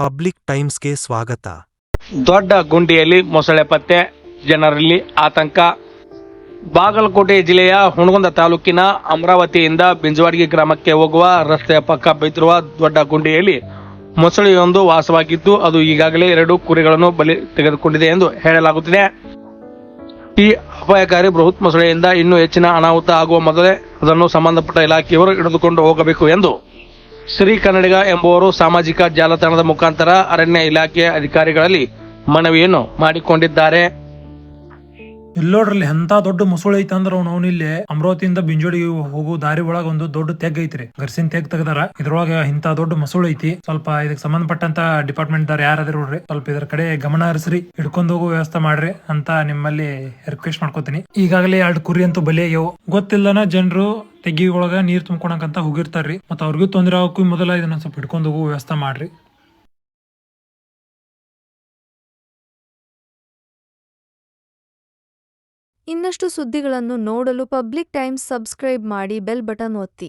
Public ಟೈಮ್ಸ್ಗೆ ಸ್ವಾಗತ. ದೊಡ್ಡ ಗುಂಡಿಯಲ್ಲಿ ಮೊಸಳೆ ಪತ್ತೆ, ಜನರಲ್ಲಿ ಆತಂಕ. ಬಾಗಲಕೋಟೆ ಜಿಲ್ಲೆಯ ಹುಣಗುಂದ ತಾಲೂಕಿನ ಅಮರಾವತಿಯಿಂದ ಬಿಂಜವಾಡಿಗೆ ಗ್ರಾಮಕ್ಕೆ ಹೋಗುವ ರಸ್ತೆಯ ಪಕ್ಕ ಬಿದ್ದಿರುವ ದೊಡ್ಡ ಗುಂಡಿಯಲ್ಲಿ ಮೊಸಳೆಯೊಂದು ವಾಸವಾಗಿದ್ದು, ಅದು ಈಗಾಗಲೇ ಎರಡು ಕುರಿಗಳನ್ನು ಬಲಿ ತೆಗೆದುಕೊಂಡಿದೆ ಎಂದು ಹೇಳಲಾಗುತ್ತಿದೆ. ಈ ಅಪಾಯಕಾರಿ ಬೃಹತ್ ಮೊಸಳೆಯಿಂದ ಇನ್ನೂ ಹೆಚ್ಚಿನ ಅನಾಹುತ ಆಗುವ ಮೊದಲೇ ಅದನ್ನು ಸಂಬಂಧಪಟ್ಟ ಇಲಾಖೆಯವರು ಹಿಡಿದುಕೊಂಡು ಹೋಗಬೇಕು ಎಂದು ಶ್ರೀ ಕನ್ನಡಿಗ ಎಂಬುವರು ಸಾಮಾಜಿಕ ಜಾಲತಾಣದ ಮುಖಾಂತರ ಅರಣ್ಯ ಇಲಾಖೆಯ ಅಧಿಕಾರಿಗಳಲ್ಲಿ ಮನವಿಯನ್ನು ಮಾಡಿಕೊಂಡಿದ್ದಾರೆ. ಇಲ್ಲೋಡ್ರಲ್ಲಿ ಎಂತ ದೊಡ್ಡ ಮುಸುಳೆ ಐತೆ ಅಂದ್ರ ಅವ್ನು ಇಲ್ಲಿ ಅಮರಾವತಿಯಿಂದ ಬಿಂಜೋಡಿ ಹೋಗೋ ದಾರಿ ಒಳಗ ಒಂದು ದೊಡ್ಡ ತೆಗ್ ಐತ್ರಿ. ಗರ್ಸಿನ ತೆಗ್ ತೆಗ್ದಾರ. ಇದ್ರೊಳಗ ಇಂತ ದೊಡ್ಡ ಮುಸುಳೆ ಐತಿ. ಸ್ವಲ್ಪ ಇದಕ್ಕೆ ಸಂಬಂಧಪಟ್ಟಂತ ಡಿಪಾರ್ಟ್ಮೆಂಟ್ ದಾರ ಯಾರಾದ್ರೂ ನೋಡ್ರಿ. ಸ್ವಲ್ಪ ಇದ್ರ ಕಡೆ ಗಮನ ಹರಿಸ್ರಿ. ಹಿಡ್ಕೊಂಡು ಹೋಗೋ ವ್ಯವಸ್ಥೆ ಮಾಡ್ರಿ ಅಂತ ನಿಮ್ಮಲ್ಲಿ ರಿಕ್ವೆಸ್ಟ್ ಮಾಡ್ಕೋತೀನಿ. ಈಗಾಗಲೇ ಎರಡು ಕುರಿ ಅಂತೂ ಬಲಿ ಆಗ್ಯಾವ. ಗೊತ್ತಿಲ್ಲನ ಜನರು ತೆಗಿ ಒಳಗ ನೀರ್ ತುಂಬ್ಕೊಳಕಂತ ಹೋಗಿರ್ತಾರ್ರಿ. ಮತ್ತ ಅವ್ರಿಗೂ ತೊಂದ್ರೆ ಆಗಕ್ಕೂ ಮೊದಲ ಇದನ್ನ ಸ್ವಲ್ಪ ಇಟ್ಕೊಂಡು ಹೋಗೋ, ವ್ಯವಸ್ಥೆ ಮಾಡ್ರಿ. ಇನ್ನಷ್ಟು ಸುದ್ದಿಗಳನ್ನು ನೋಡಲು ಪಬ್ಲಿಕ್ ಟೈಮ್ಸ್ ಸಬ್ಸ್ಕ್ರೈಬ್ ಮಾಡಿ ಬೆಲ್ ಬಟನ್ ಒತ್ತಿ.